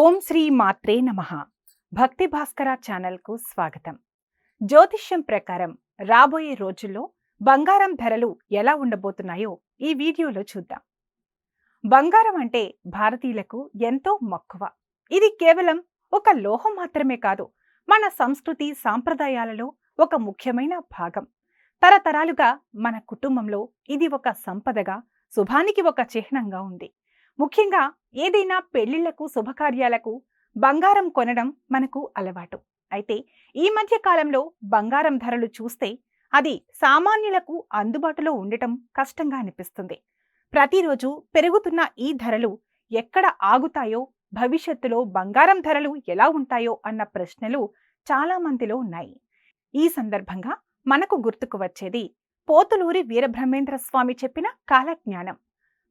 ఓం శ్రీ మాత్రే నమ. భక్తి భాస్కర ఛానల్కు స్వాగతం. జ్యోతిష్యం ప్రకారం రాబోయే రోజుల్లో బంగారం ధరలు ఎలా ఉండబోతున్నాయో ఈ వీడియోలో చూద్దాం. బంగారం అంటే భారతీయులకు ఎంతో మక్కువ. ఇది కేవలం ఒక లోహం మాత్రమే కాదు మన సంస్కృతి సాంప్రదాయాలలో ఒక ముఖ్యమైన భాగం. తరతరాలుగా మన కుటుంబంలో ఇది ఒక సంపదగా శుభానికి ఒక చిహ్నంగా ఉంది. ముఖ్యంగా ఏదైనా పెళ్ళిళ్ళకు శుభకార్యాలకు బంగారం కొనడం మనకు అలవాటు. అయితే ఈ మధ్య కాలంలో బంగారం ధరలు చూస్తే అది సామాన్యులకు అందుబాటులో ఉండటం కష్టంగా అనిపిస్తుంది. ప్రతిరోజు పెరుగుతున్న ఈ ధరలు ఎక్కడ ఆగుతాయో భవిష్యత్తులో బంగారం ధరలు ఎలా ఉంటాయో అన్న ప్రశ్నలు చాలా మందిలో ఉన్నాయి. ఈ సందర్భంగా మనకు గుర్తుకు వచ్చేది పోతులూరి వీరబ్రహ్మేంద్ర స్వామి చెప్పిన కాలజ్ఞానం.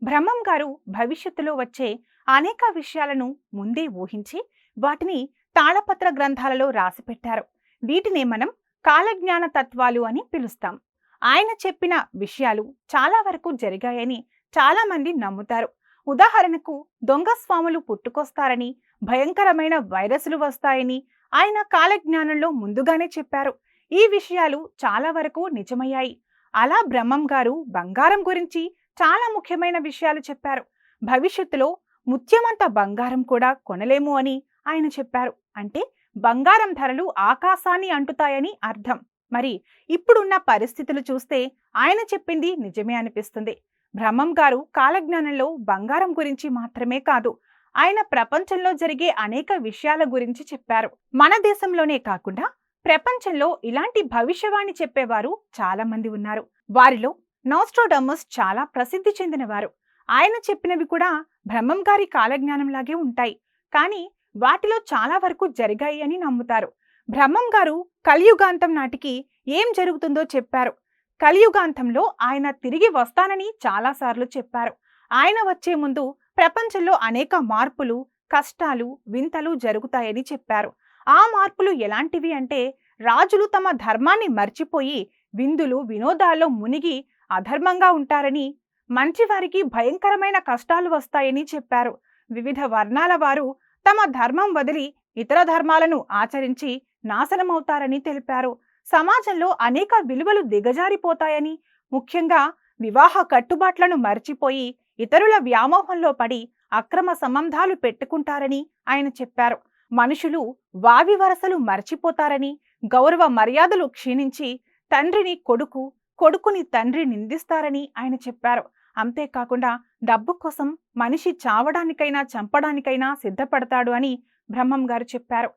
బ్రహ్మం గారు భవిష్యత్తులో వచ్చే అనేక విషయాలను ముందే ఊహించి వాటిని తాళపత్ర గ్రంథాలలో రాసిపెట్టారు. వీటినే మనం కాలజ్ఞాన తత్వాలు అని పిలుస్తాం. ఆయన చెప్పిన విషయాలు చాలా వరకు జరిగాయని చాలామంది నమ్ముతారు. ఉదాహరణకు దొంగ స్వాములు పుట్టుకొస్తారని భయంకరమైన వైరస్లు వస్తాయని ఆయన కాలజ్ఞానంలో ముందుగానే చెప్పారు. ఈ విషయాలు చాలా వరకు నిజమయ్యాయి. అలా బ్రహ్మం గారు బంగారం గురించి చాలా ముఖ్యమైన విషయాలు చెప్పారు. భవిష్యత్తులో ముత్యమంత బంగారం కూడా కొనలేము అని ఆయన చెప్పారు. అంటే బంగారం ధరలు ఆకాశాన్ని అంటుతాయని అర్థం. మరి ఇప్పుడున్న పరిస్థితులు చూస్తే ఆయన చెప్పింది నిజమే అనిపిస్తుంది. బ్రహ్మం గారు కాలజ్ఞానంలో బంగారం గురించి మాత్రమే కాదు ఆయన ప్రపంచంలో జరిగే అనేక విషయాల గురించి చెప్పారు. మన దేశంలోనే కాకుండా ప్రపంచంలో ఇలాంటి భవిష్యవాణి చెప్పేవారు చాలా మంది ఉన్నారు. వారిలో నోస్ట్రోడమస్ చాలా ప్రసిద్ధి చెందినవారు. ఆయన చెప్పినవి కూడా బ్రహ్మంగారి కాలజ్ఞానంలాగే ఉంటాయి. కానీ వాటిలో చాలా వరకు జరిగాయి అని నమ్ముతారు. బ్రహ్మం గారు కలియుగాంతం నాటికి ఏం జరుగుతుందో చెప్పారు. కలియుగాంతంలో ఆయన తిరిగి వస్తానని చాలాసార్లు చెప్పారు. ఆయన వచ్చే ముందు ప్రపంచంలో అనేక మార్పులు కష్టాలు వింతలు జరుగుతాయని చెప్పారు. ఆ మార్పులు ఎలాంటివి అంటే రాజులు తమ ధర్మాన్ని మర్చిపోయి విందులు వినోదాల్లో మునిగి అధర్మంగా ఉంటారని మంచివారికి భయంకరమైన కష్టాలు వస్తాయని చెప్పారు. వివిధ వర్ణాల వారు తమ ధర్మం వదిలి ఇతర ధర్మాలను ఆచరించి నాశనమవుతారని తెలిపారు. సమాజంలో అనేక విలువలు దిగజారిపోతాయని ముఖ్యంగా వివాహ కట్టుబాట్లను మర్చిపోయి ఇతరుల వ్యామోహంలో పడి అక్రమ సంబంధాలు పెట్టుకుంటారని ఆయన చెప్పారు. మనుషులు వావి వరసలు మర్చిపోతారని గౌరవ మర్యాదలు క్షీణించి తండ్రిని కొడుకు కొడుకుని తండ్రి నిందిస్తారని ఆయన చెప్పారు. అంతేకాకుండా డబ్బు కోసం మనిషి చావడానికైనా చంపడానికైనా సిద్ధపడతాడు అని బ్రహ్మం గారు చెప్పారు.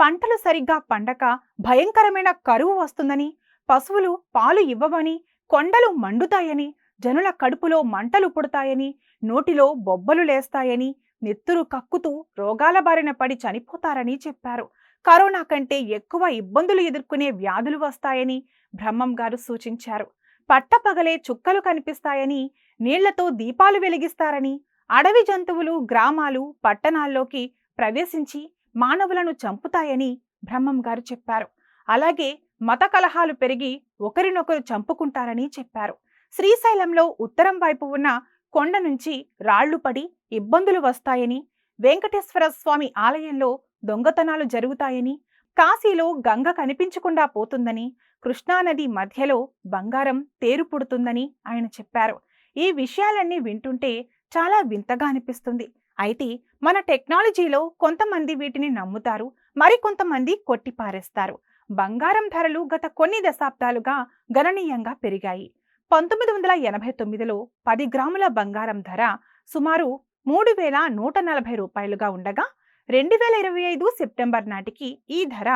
పంటలు సరిగ్గా పండక భయంకరమైన కరువు వస్తుందని పశువులు పాలు ఇవ్వవని కొండలు మండుతాయని జనుల కడుపులో మంటలు పుడతాయని నోటిలో బొబ్బలు లేస్తాయని నెత్తురు కక్కుతూ రోగాల బారిన పడి చనిపోతారని చెప్పారు. కరోనా కంటే ఎక్కువ ఇబ్బందులు ఎదుర్కొనే వ్యాధులు వస్తాయని బ్రహ్మం గారు సూచించారు. పట్టపగలే చుక్కలు కనిపిస్తాయని నీళ్ళతో దీపాలు వెలిగిస్తారని అడవి జంతువులు గ్రామాలు పట్టణాల్లోకి ప్రవేశించి మానవులను చంపుతాయని బ్రహ్మం గారు చెప్పారు. అలాగే మత కలహాలు పెరిగి ఒకరినొకరు చంపుకుంటారని చెప్పారు. శ్రీశైలంలో ఉత్తరం వైపు ఉన్న కొండ నుంచి రాళ్ళు పడి ఇబ్బందులు వస్తాయని వెంకటేశ్వర స్వామి ఆలయంలో దొంగతనాలు జరుగుతాయని కాశీలో గంగ కనిపించకుండా పోతుందని కృష్ణానది మధ్యలో బంగారం తేరు పుడుతుందని ఆయన చెప్పారు. ఈ విషయాలన్నీ వింటుంటే చాలా వింతగా అనిపిస్తుంది. అయితే మన టెక్నాలజీలో కొంతమంది వీటిని నమ్ముతారు మరికొంతమంది కొట్టిపారేస్తారు. బంగారం ధరలు గత కొన్ని దశాబ్దాలుగా గణనీయంగా పెరిగాయి. పంతొమ్మిది వందల ఎనభై తొమ్మిదిలో పది గ్రాముల బంగారం ధర సుమారు మూడు వేల నూట నలభై రూపాయలుగా ఉండగా రెండు వేల ఇరవై ఐదు సెప్టెంబర్ నాటికి ఈ ధర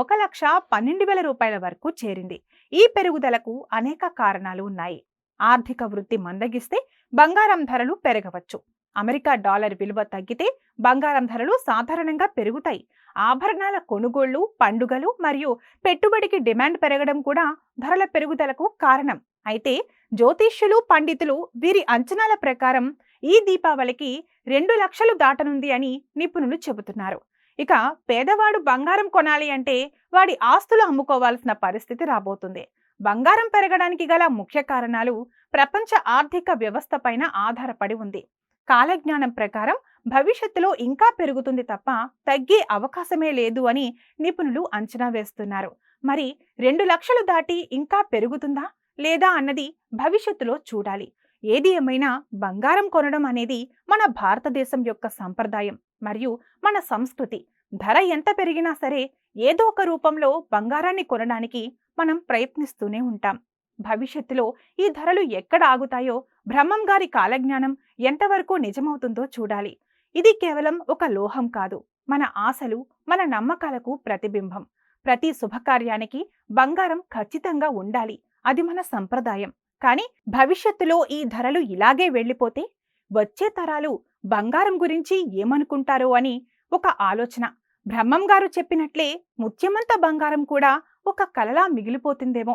ఒక లక్ష పన్నెండు వేల రూపాయల వరకు చేరింది. ఈ పెరుగుదలకు అనేక కారణాలు ఉన్నాయి. ఆర్థిక వృద్ధి మందగిస్తే బంగారం ధరలు పెరగవచ్చు. అమెరికా డాలర్ విలువ తగ్గితే బంగారం ధరలు సాధారణంగా పెరుగుతాయి. ఆభరణాల కొనుగోళ్ళు పండుగలు మరియు పెట్టుబడికి డిమాండ్ పెరగడం కూడా ధరల పెరుగుదలకు కారణం. అయితే జ్యోతిష్యులు పండితులు వీరి అంచనాల ప్రకారం ఈ దీపావళికి రెండు లక్షలు దాటనుంది అని నిపుణులు చెబుతున్నారు. ఇక పేదవాడు బంగారం కొనాలి అంటే వాడి ఆస్తులు అమ్ముకోవాల్సిన పరిస్థితి రాబోతుంది. బంగారం పెరగడానికి గల ముఖ్య కారణాలు ప్రపంచ ఆర్థిక వ్యవస్థ పైన ఆధారపడి ఉంది. కాలజ్ఞానం ప్రకారం భవిష్యత్తులో ఇంకా పెరుగుతుంది తప్ప తగ్గే అవకాశమే లేదు అని నిపుణులు అంచనా వేస్తున్నారు. మరి రెండు లక్షలు దాటి ఇంకా పెరుగుతుందా లేదా అన్నది భవిష్యత్తులో చూడాలి. ఏది ఏమైనా బంగారం కొనడం అనేది మన భారతదేశం యొక్క సంప్రదాయం మరియు మన సంస్కృతి. ధర ఎంత పెరిగినా సరే ఏదో ఒక రూపంలో బంగారాన్ని కొనడానికి మనం ప్రయత్నిస్తూనే ఉంటాం. భవిష్యత్తులో ఈ ధరలు ఎక్కడ ఆగుతాయో బ్రహ్మం గారి కాలజ్ఞానం ఎంతవరకు నిజమవుతుందో చూడాలి. ఇది కేవలం ఒక లోహం కాదు. మన ఆశలు మన నమ్మకాలకు ప్రతిబింబం. ప్రతి శుభకార్యానికి బంగారం ఖచ్చితంగా ఉండాలి. అది మన సంప్రదాయం. కానీ భవిష్యత్తులో ఈ ధరలు ఇలాగే వెళ్ళిపోతే వచ్చే తరాలు బంగారం గురించి ఏమనుకుంటారో అని ఒక ఆలోచన. బ్రహ్మం గారు చెప్పినట్లే ముత్యమంత బంగారం కూడా ఒక కలలా మిగిలిపోతుందేమో.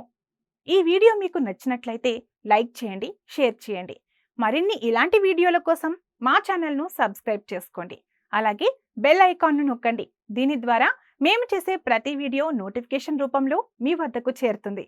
ఈ వీడియో మీకు నచ్చినట్లయితే లైక్ చేయండి షేర్ చేయండి. మరిన్ని ఇలాంటి వీడియోల కోసం మా ఛానల్ను సబ్స్క్రైబ్ చేసుకోండి. అలాగే బెల్ ఐకాన్ను నొక్కండి. దీని ద్వారా మేము చేసే ప్రతి వీడియో నోటిఫికేషన్ రూపంలో మీ వద్దకు చేరుతుంది.